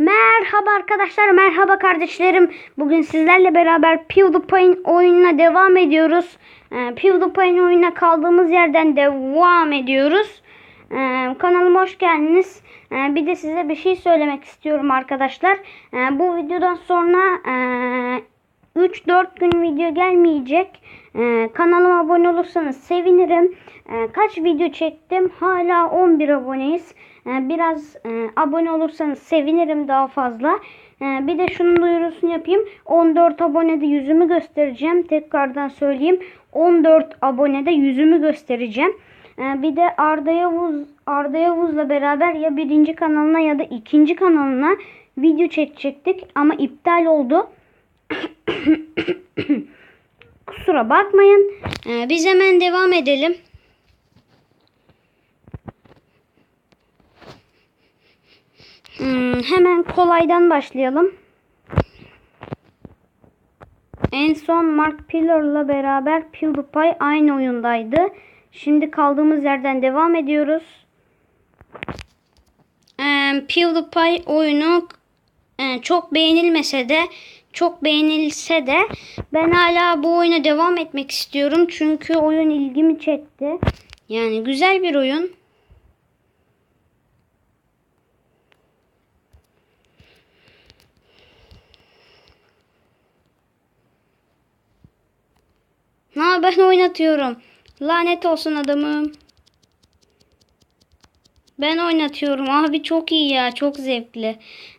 Merhaba arkadaşlar, merhaba kardeşlerim. Bugün sizlerle beraber PewDiePie'in oyununa devam ediyoruz. Ee, PewDiePie'in oyununa kaldığımız yerden devam ediyoruz. Ee, kanalıma hoş geldiniz. Ee, bir de size bir şey söylemek istiyorum arkadaşlar. Ee, bu videodan sonra e, 3-4 gün video gelmeyecek. Ee, kanalıma abone olursanız sevinirim. Ee, kaç video çektim? Hala 11 aboneyiz. Ee, biraz e, abone olursanız sevinirim daha fazla. Ee, bir de şunun duyurusunu yapayım. 14 abonede yüzümü göstereceğim. Tekrardan söyleyeyim. 14 abonede yüzümü göstereceğim. Ee, bir de Arda Yavuz Arda Yavuz'la beraber ya birinci kanalına ya da ikinci kanalına video çekecektik ama iptal oldu. Kusura bakmayın. Ee, biz hemen devam edelim. Hmm, hemen kolaydan başlayalım. En son Mark Pillar'la beraber PewDiePie aynı oyundaydı. Şimdi kaldığımız yerden devam ediyoruz. Ee, PewDiePie oyunu e, çok beğenilmese de çok beğenilse de ben hala bu oyuna devam etmek istiyorum. Çünkü oyun ilgimi çekti. Yani güzel bir oyun. Ha ben oynatıyorum. Lanet olsun adamım. Ben oynatıyorum. Abi çok iyi ya. Çok zevkli.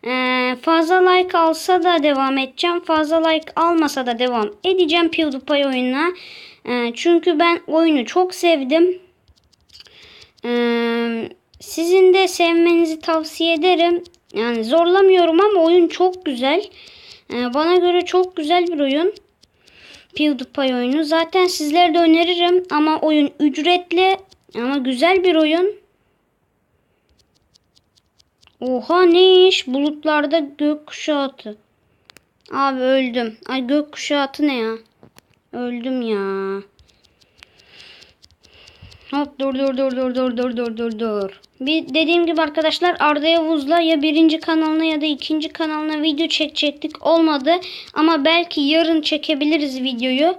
Ee, fazla like alsa da devam edeceğim. Fazla like almasa da devam edeceğim PewDiePie oyununa. Ee, çünkü ben oyunu çok sevdim. Ee, sizin de sevmenizi tavsiye ederim. Yani zorlamıyorum ama oyun çok güzel. Ee, bana göre çok güzel bir oyun. PewDiePie oyunu. Zaten sizlere de öneririm ama oyun ücretli ama güzel bir oyun. Oha ne iş? Bulutlarda gökkuşağı. Abi öldüm. Ay gökkuşağı ne ya? Öldüm ya. Hop dur dur dur dur dur dur dur dur dur. Bir dediğim gibi arkadaşlar Arda Yavuz'la ya birinci kanalına ya da ikinci kanalına video çekecektik. Olmadı ama belki yarın çekebiliriz videoyu.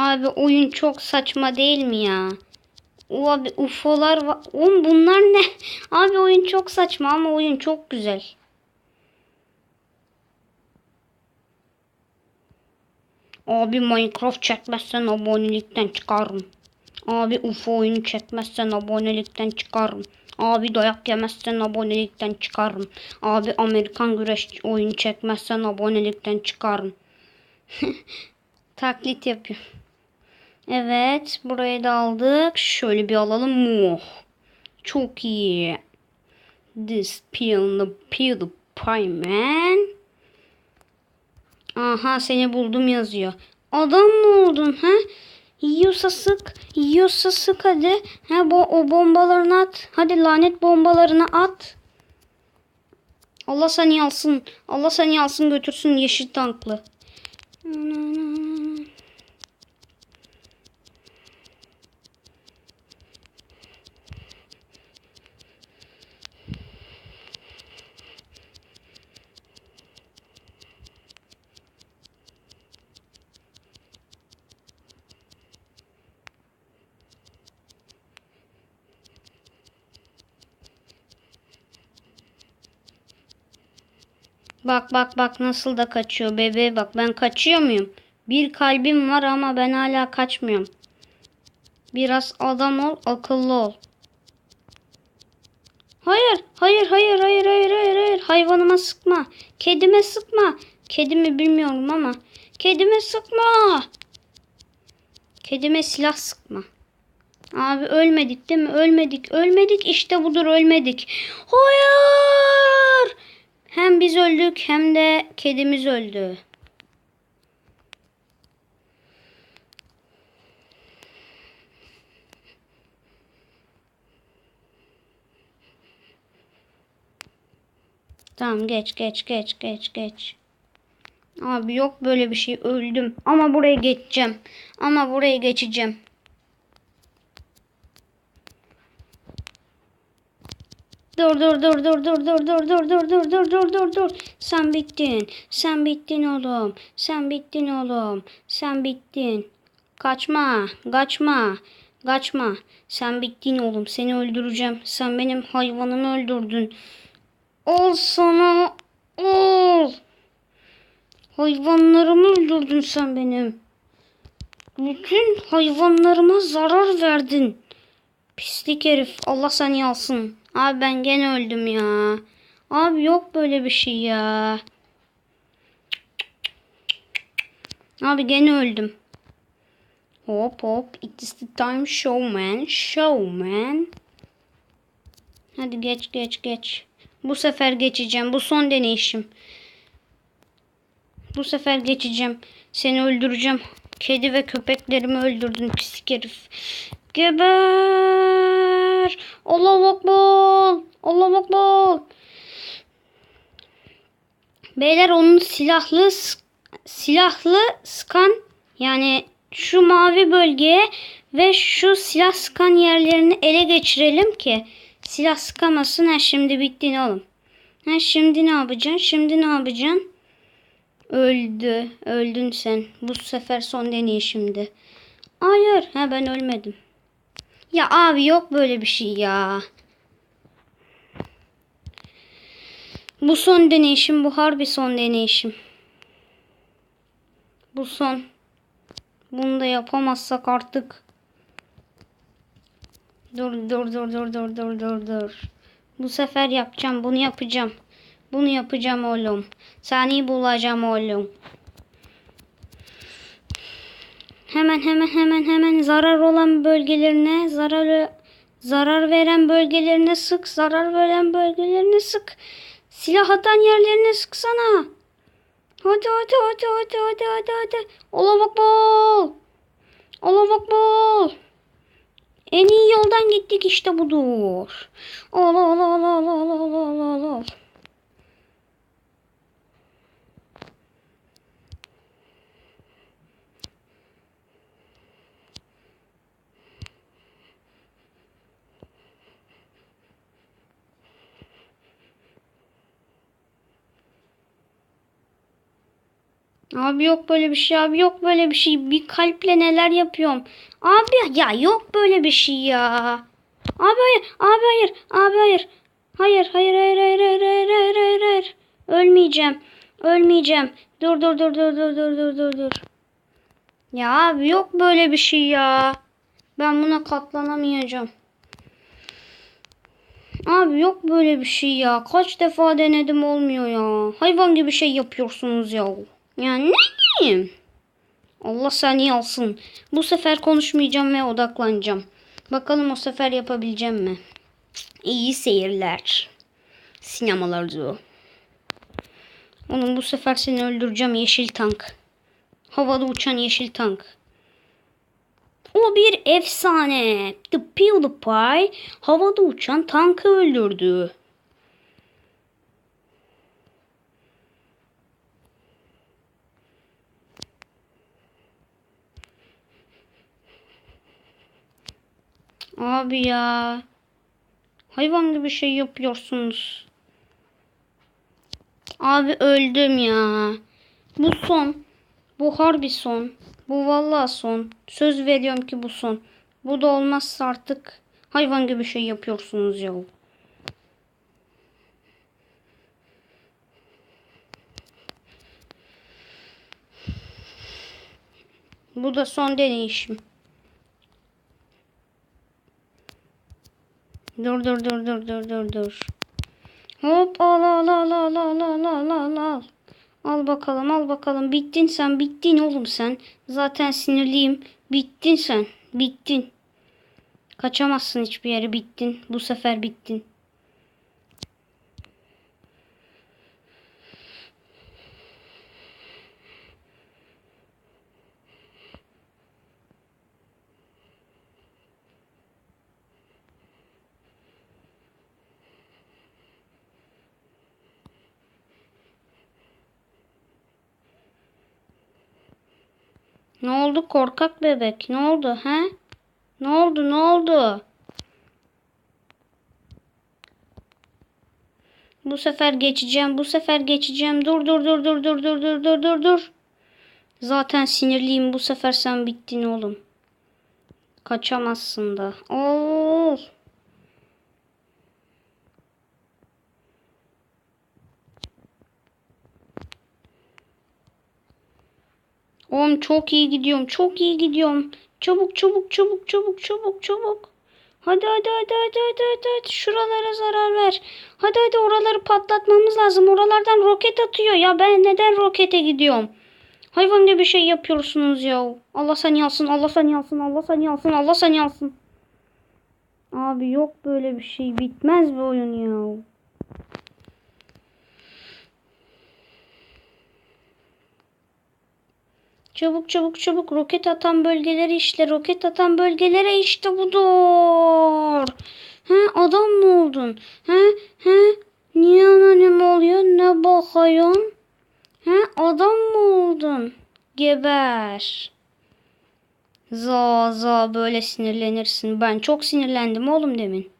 Abi oyun çok saçma değil mi ya? Abi UFO'lar var. Oğlum bunlar ne? Abi oyun çok saçma ama oyun çok güzel. Abi Minecraft çekmezsen abonelikten çıkarım. Abi UFO oyunu çekmezsen abonelikten çıkarım. Abi dayak yemezsen abonelikten çıkarım. Abi Amerikan güreş oyunu çekmezsen abonelikten çıkarım. Taklit yapıyor. Evet. Burayı da aldık. Şöyle bir alalım. Muh. Çok iyi. This pill pill pie man. Aha seni buldum yazıyor. Adam mı oldun ha? Yiyorsa sık. Yiyorsa sık hadi. Ha, bu, o bombalarını at. Hadi lanet bombalarını at. Allah seni alsın. Allah seni alsın götürsün yeşil tanklı. Bak bak bak nasıl da kaçıyor bebeğe bak. Ben kaçıyor muyum? Bir kalbim var ama ben hala kaçmıyorum. Biraz adam ol, akıllı ol. Hayır, hayır, hayır, hayır, hayır, hayır, hayır. Hayvanıma sıkma. Kedime sıkma. Kedimi bilmiyorum ama. Kedime sıkma. Kedime silah sıkma. Abi ölmedik değil mi? Ölmedik. Ölmedik. İşte budur ölmedik. Hayır. Hem biz öldük hem de kedimiz öldü. Tamam geç geç geç geç geç. Abi yok böyle bir şey öldüm. Ama buraya geçeceğim. Ama buraya geçeceğim. Dur dur dur dur dur dur dur dur dur dur dur dur dur dur. Sen bittin. Sen bittin oğlum. Sen bittin oğlum. Sen bittin. Kaçma. Kaçma. Kaçma. Sen bittin oğlum. Seni öldüreceğim. Sen benim hayvanımı öldürdün. Ol sana. Ol. Hayvanlarımı öldürdün sen benim. Bütün hayvanlarıma zarar verdin. Pislik herif. Allah seni alsın. Abi ben gene öldüm ya. Abi yok böyle bir şey ya. Abi gene öldüm. Hop hop. It is the time showman. Showman. Hadi geç geç geç. Bu sefer geçeceğim. Bu son deneyişim. Bu sefer geçeceğim. Seni öldüreceğim. Kedi ve köpeklerimi öldürdün pislik herif. Geber. Allah akbar. Allah akbar. Beyler onun silahlı silahlı skan yani şu mavi bölgeye ve şu silah sıkan yerlerini ele geçirelim ki silah sıkamasın. Ha şimdi bittin oğlum. Ha şimdi ne yapacaksın? Şimdi ne yapacaksın? Öldü. Öldün sen. Bu sefer son deneyişimdi. Hayır. Ha ben ölmedim. Ya abi yok böyle bir şey ya. Bu son deneyişim. Bu harbi son deneyişim. Bu son. Bunu da yapamazsak artık. Dur dur dur dur dur dur dur dur. Bu sefer yapacağım. Bunu yapacağım. Bunu yapacağım oğlum. Seni bulacağım oğlum. Hemen hemen hemen hemen zarar olan bölgelerine zarar zarar veren bölgelerine sık. Zarar veren bölgelerine sık. Silah atan yerlerine sıksana. Hadi hadi hadi hadi hadi hadi hadi. Bol. Ola bak bol. En iyi yoldan gittik işte budur. Ol ol ol ol ol ol ol Abi yok böyle bir şey abi yok böyle bir şey. Bir kalple neler yapıyorum. Abi ya yok böyle bir şey ya. Abi hayır abi hayır abi hayır. Hayır hayır hayır hayır hayır hayır hayır hayır hayır. Ölmeyeceğim. Ölmeyeceğim. Dur dur dur dur dur dur dur dur dur. Ya abi yok böyle bir şey ya. Ben buna katlanamayacağım. Abi yok böyle bir şey ya. Kaç defa denedim olmuyor ya. Hayvan gibi şey yapıyorsunuz ya. Ya ne diyeyim? Allah seni alsın. Bu sefer konuşmayacağım ve odaklanacağım. Bakalım o sefer yapabileceğim mi? İyi seyirler. Sinemalarda. Onun bu sefer seni öldüreceğim yeşil tank. Havada uçan yeşil tank. O bir efsane. The PewDiePie havada uçan tankı öldürdü. Abi ya. Hayvan gibi şey yapıyorsunuz. Abi öldüm ya. Bu son. Bu harbi son. Bu vallahi son. Söz veriyorum ki bu son. Bu da olmazsa artık hayvan gibi şey yapıyorsunuz ya. Bu da son deneyişim. Dur dur dur dur dur dur dur. Hop al al al al al al al al al. Al bakalım al bakalım. Bittin sen bittin oğlum sen. Zaten sinirliyim. Bittin sen. Bittin. Kaçamazsın hiçbir yere bittin. Bu sefer bittin. Ne oldu korkak bebek? Ne oldu he? Ne oldu ne oldu? Bu sefer geçeceğim. Bu sefer geçeceğim. Dur dur dur dur dur dur dur dur dur dur. Zaten sinirliyim. Bu sefer sen bittin oğlum. Kaçamazsın da. Oo. Oğlum çok iyi gidiyorum. Çok iyi gidiyorum. Çabuk çabuk çabuk çabuk çabuk çabuk. Hadi hadi hadi hadi hadi hadi, hadi. Şuralara zarar ver. Hadi hadi oraları patlatmamız lazım. Oralardan roket atıyor. Ya ben neden rokete gidiyorum? Hayvan gibi bir şey yapıyorsunuz ya. Allah seni alsın, Allah seni alsın, Allah seni alsın, Allah seni alsın. Abi yok böyle bir şey. Bitmez bu oyun ya. Çabuk çabuk çabuk roket atan bölgeleri işte roket atan bölgelere işte budur. He adam mı oldun? He he niye anonim oluyor ne bakıyorsun? He adam mı oldun? Geber. Za za böyle sinirlenirsin. Ben çok sinirlendim oğlum demin.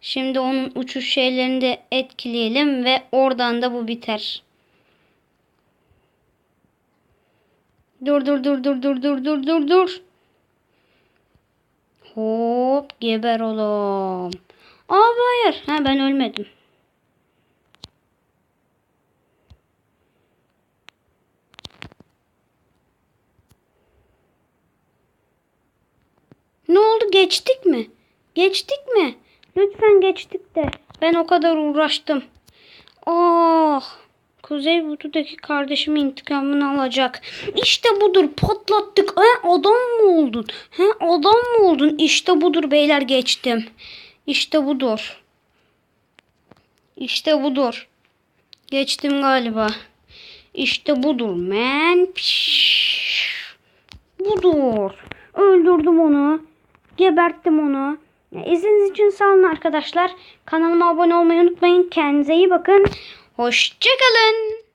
Şimdi onun uçuş şeylerini de etkileyelim ve oradan da bu biter. Dur dur dur dur dur dur dur dur dur. Hop geber oğlum. Abi hayır. Ha ben ölmedim. Ne oldu geçtik mi? Geçtik mi? Lütfen geçtik de. Ben o kadar uğraştım. Oh. Kuzey Kutu'daki kardeşimin intikamını alacak. İşte budur patlattık. He, adam mı oldun? He, adam mı oldun? İşte budur beyler geçtim. İşte budur. İşte budur. Geçtim galiba. İşte budur men. Budur. Öldürdüm onu. Geberttim onu. İzlediğiniz için sağ olun arkadaşlar. Kanalıma abone olmayı unutmayın. Kendinize iyi bakın. Hoşçakalın.